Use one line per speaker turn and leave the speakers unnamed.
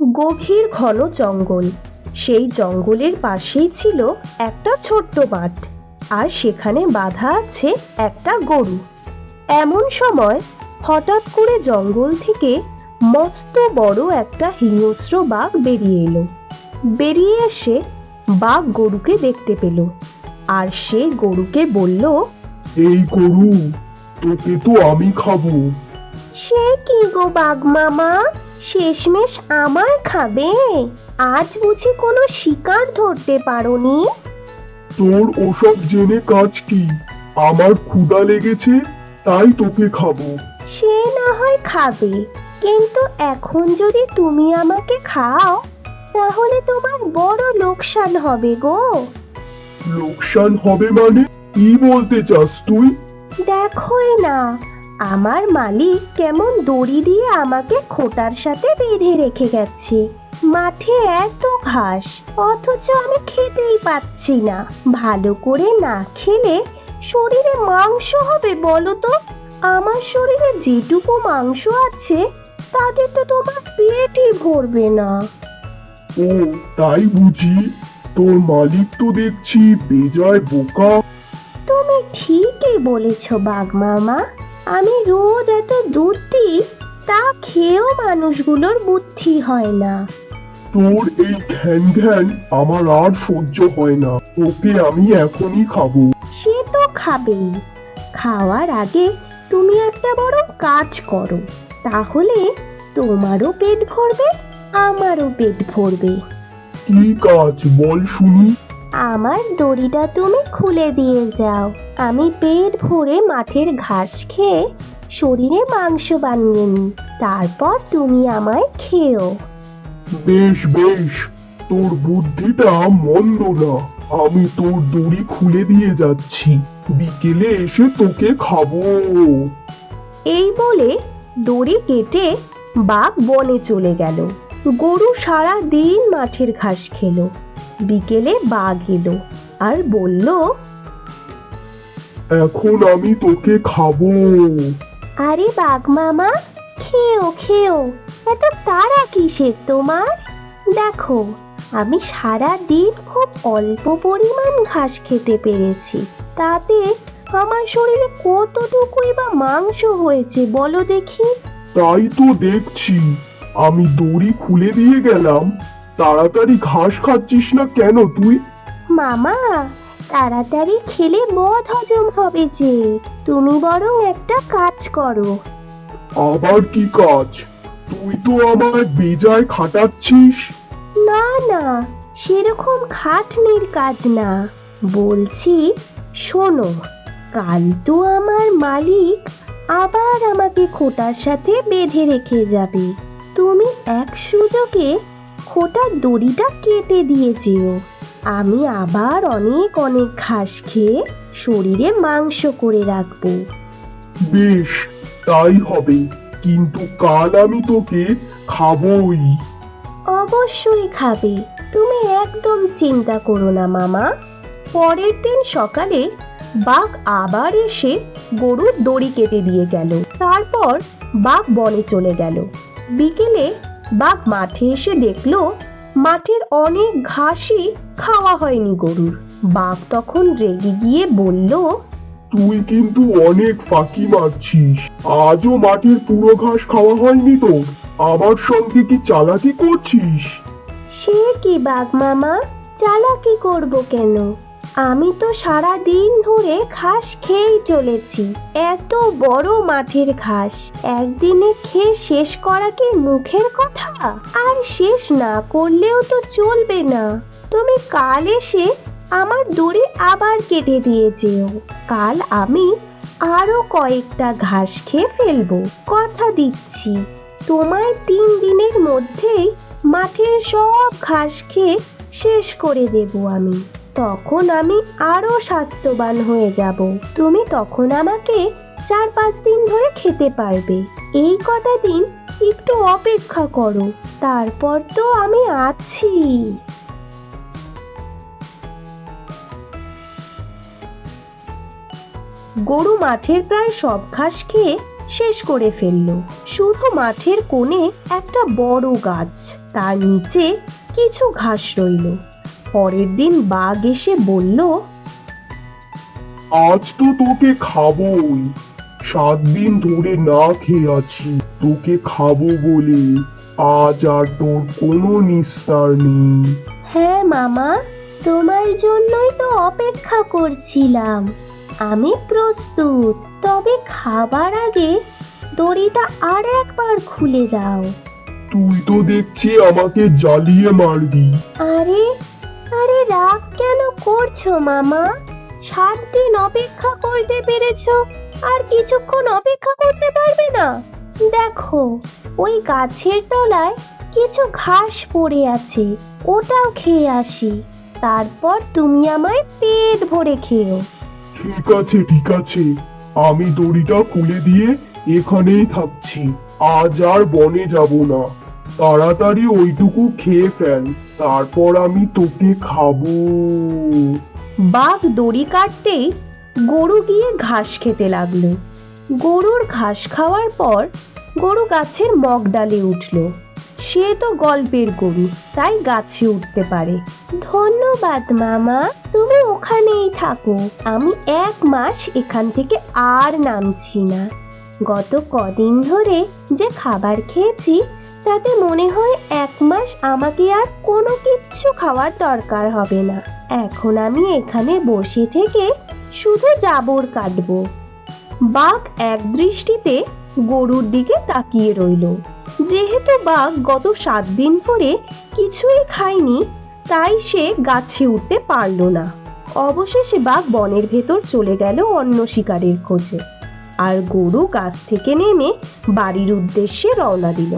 গভীর ঘন জঙ্গল। সেই জঙ্গলের পাশেই ছিল একটা ছোট্ট মাঠ আর সেখানে বাঁধা আছে একটা গরু। এমন সময় হঠাৎ করে জঙ্গল থেকে মস্ত বড় একটা হিংস্র বাঘ বেরিয়ে এলো। বেরিয়ে এসে বাঘ গরুকে দেখতে পেল আর সে গরুকে বলল
এই গরু তোকে তো আমি খাব।
সে কি গো বাঘ মামা? শেষমেশ আমার খাবে। আজ বুঝি কোনো শিকার ধরতে পারোনি।
তোর ওসব জেনে কাজ কি? আমার ক্ষুধা লেগেছে তাই তোকে খাব।
সে না হয় খাবে কিন্তু এখন যদি তুমি আমাকে খাও তাহলে তোমার বড় লোকসান হবে গো।
লোকসান হবে মানে কি বলতে চাস তুই?
দেখোই না আমার মালিক কেমন দড়ি দিয়ে আমাকে খোটার সাথে বেঁধে রেখে গেছে। মাঠে এত ঘাস অথচ আমি খেতেই পাচ্ছি না। ভালো করে না খেলে শরীরে মাংস হবে বলো তো? আমার শরীরে যেটুকু মাংস আছে তাতে তো তোমার পেটই ভরবে না।
ও তাই বুঝি? তোর মালিক তো দেখছি বেজায় বোকা।
তুমি ঠিকই বলেছ বাঘ মামা। আমি রোজ এত দুধ দিই তা খেয়েও মানুষগুলোর বুদ্ধি হয় না।
তোর এই ঘ্যান ঘ্যান আমার আর সহ্য হয় না। ওকে আমি এখনই খাব।
সে তো খাবেই। খাওয়ার আগে তুমি একটা বড় কাজ করো। তাহলে তোমারও পেট ভরবে আমারও পেট ভরবে।
কি কাজ বল শুনি।
আমার দড়িটা তুমি খুলে দিয়ে যাও। আমি পেট ভরে মাঠের ঘাস খেয়ে শরীরে মাংস বানিয়ে নিই। তারপর তুমি আমায় খেও।
বেশ বেশ তোর বুদ্ধিটা মন্দ না। আমি তোর দড়ি খুলে দিয়ে যাচ্ছি। বিকেলে এসে তোকে খাব।
এই বলে দড়ি কেটে বাঘ বনে চলে গেল। গরু সারা দিন মাঠের ঘাস খেলো। বিকেলে বাঘ এলো আর বলল
এখন আমি তোকে খাব।
আরে বাঘ মামা খেও খেও। এত তাড়া কিসের তোমার? দেখো আমি সারা দিন খুব অল্প পরিমাণ ঘাস খেতে পেরেছি। তাতে আমার শরীরে কতটুকুই বা মাংস হয়েছে বলো দেখি?
তাই তো দেখছি। আমি দড়ি খুলে দিয়ে গেলাম। তাড়াতাড়ি ঘাস খাচ্ছিস না কেন তুই?
মামা তাড়াতাড়ি খেলে মদ হজম হবে যে। তুমি বরং একটা কাজ করো।
আবার কি কাজ? তুই তো আমায় বেজায় খাটাচ্ছিস।
না না সেরকম খাটনির কাজ না। বলছি শোনো কাল তো আমার মালিক আবার আমাকে খোটার সাথে বেঁধে রেখে যাবে। তুমি এক সুযোগে খোটার দড়িটা কেটে দিয়ে যেও আমি আবার অনেক অনেক ঘাস খেয়ে শরীরে মাংস করে রাখব।
বেশ তাই হবে। কিন্তু কাল আমি তোকে খাবই।
অবশ্যই খাবে। তুমি একদম চিন্তা করো না মামা। পরের দিন সকালে বাঘ আবার এসে গরুর দড়ি কেটে দিয়ে গেল। তারপর বাঘ বনে চলে গেল। বিকেলে বাঘ মাঠে এসে দেখল মাঠের অনেক ঘাসই খাওয়া হয়নি গরুর। বাঘ তখন রেগে গিয়ে বলল
তুই কিন্তু অনেক ফাঁকি মারছিস। আজও মাটির পুরো ঘাস খাওয়া হয়নি তো। আমার সঙ্গে কি চালাকি করছিস?
সে কি বাঘ মামা? চালাকি করব কেন? আমি তো সারা দিন ধরে ঘাস খেয়েই চলেছি। এত বড় মাঠের ঘাস। একদিনে খেয়ে শেষ করা কি মুখের কথা? আর শেষ না করলেও তো চলবে না। তুমি কাল এসে আমার দড়ি আবার কেটে দিয়ে যেও। কাল আমি আরও কয়েকটা ঘাস খেয়ে ফেলব। কথা দিচ্ছি। তোমায় তিন দিনের মধ্যেই মাঠের সব ঘাস খেয়ে শেষ করে দেব আমি। তখন আমি আরও স্বাস্থ্যবান হয়ে যাব। তুমি তখন আমাকে চার পাঁচ দিন ধরে খেতে পারবে। এই কটা দিন একটু অপেক্ষা করো, তারপর তো আমি আছি। গরু মাঠের প্রায় সব ঘাস খেয়ে শেষ করে ফেলল। শুধু মাঠের কোণে একটা বড় গাছ, তার নিচে কিছু ঘাস রইল। পরের দিন বাঘ এসে বলল
আজ তো তোকে খাবোই। সাত দিন ধরে না খেয়ে আছি। তোকে খাব বলে আজ আর তোর কোনো নিস্তার নেই।
হ্যাঁ মামা তোমার জন্যই তো অপেক্ষা করছিলাম। আমি প্রস্তুত তবে খাবার আগে দড়িটা আর একবার খুলে দাও।
তুই তো দেখছি আমাকে জ্বালিয়ে মারবি।
আরে আরে রাগ কেন করছ, মামা? সাত দিন অপেক্ষা করতে পেরেছ, আর কিছুক্ষণ অপেক্ষা করতে পারবে না। দেখো, ওই গাছের তলায় কিছু ঘাস পড়ে আছে, ওটাও খেয়ে আসি। তারপর তুমি আমায় পেট ভরে খেও।
ঠিক আছে ঠিক আছে। আমি দড়িটা খুলে দিয়ে এখানেই থাকছি। আজ আর বনে যাব না। তাড়াতাড়ি ওইটুকু খেয়ে ফেল। তারপর আমি তোকে খাব।
বাঘ দড়ি কাটতেই গরু গিয়ে ঘাস খেতে লাগল। গরুর ঘাস খাওয়ার পর গরু গাছের মগ ডালে উঠল। সে তো গল্পের গরু, তাই গাছে উঠতে পারে। ধন্যবাদ মামা, তুমি ওখানেই থাকো। আমি এক মাস এখান থেকে আর নামছি না। গত কদিন ধরে যে খাবার খেয়েছি তাতে মনে হয় এক মাস আমাকে আর কোনো কিচ্ছু খাওয়ার দরকার হবে না। এখন আমি এখানে বসে থেকে শুধু জাবর কাটবো। বাঘ এক দৃষ্টিতে গরুর দিকে তাকিয়ে রইল। যেহেতু বাঘ গত সাত দিন পরে কিছুই খায়নি, তাই সে গাছে উঠতে পারল না। অবশেষে বাঘ বনের ভেতর চলে গেল অন্য শিকারের খোঁজে। আর গরু গাছ থেকে নেমে বাড়ির উদ্দেশ্যে রওনা দিল।